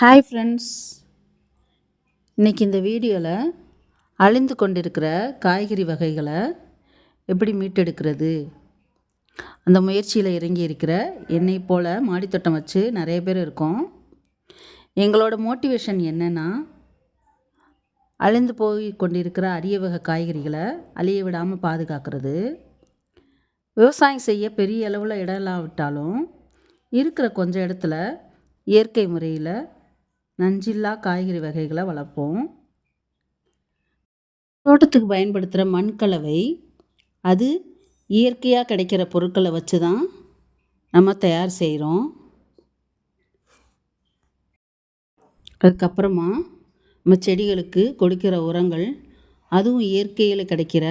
Hi friends இன்றைக்கி இந்த வீடியோவில் அழிந்து கொண்டிருக்கிற காய்கறி வகைகளை எப்படி மீட்டெடுக்கிறது? அந்த முயற்சியில் இறங்கி இருக்கிற என்னை போல் மாடித்தோட்டம் வச்சு நிறைய பேர் இருக்கோம். எங்களோட மோட்டிவேஷன் என்னென்னா அழிந்து போய் கொண்டிருக்கிற அரிய வகை காய்கறிகளை அழிய விடாமல் பாதுகாக்கிறது. விவசாயம் செய்ய பெரிய அளவில் இடம் இல்லாவிட்டாலும் இருக்கிற கொஞ்சம் இடத்துல இயற்கை முறையில் நஞ்சில்லா காய்கறி வகைகளை வளர்ப்போம். தோட்டத்துக்கு பயன்படுத்துகிற மண்கலவை அது இயற்கையாக கிடைக்கிற பொருட்களை வச்சு தான் நம்ம தயார் செய்கிறோம். அதுக்கப்புறமா நம்ம செடிகளுக்கு கொடுக்கிற உரங்கள் அதுவும் இயற்கையில் கிடைக்கிற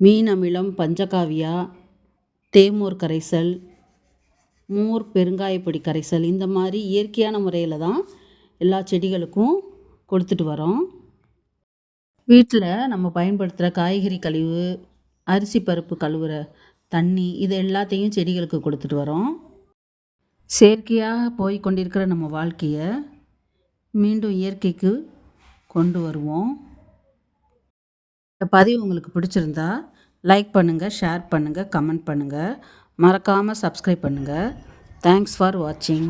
மீன் அமிலம் பஞ்சகாவியா தேமூர் கரைசல் மோர் பெருங்காயப்பொடி கரைசல் இந்த மாதிரி இயற்கையான முறையில் தான் எல்லா செடிகளுக்கும் கொடுத்துட்டு வரோம். வீட்டில் நம்ம பயன்படுத்துகிற காய்கறி கழிவு அரிசி பருப்பு கழுவுற தண்ணி இது எல்லாத்தையும் செடிகளுக்கு கொடுத்துட்டு வரோம். செயற்கையாக போய் கொண்டிருக்கிற நம்ம வாழ்க்கையை மீண்டும் இயற்கைக்கு கொண்டு வருவோம். இந்த பதிவு உங்களுக்கு பிடிச்சிருந்தா லைக் பண்ணுங்கள் ஷேர் பண்ணுங்கள் கமெண்ட் பண்ணுங்கள் மறக்காமல் சப்ஸ்கிரைப் பண்ணுங்கள் தேங்க்ஸ் ஃபார் வாட்சிங்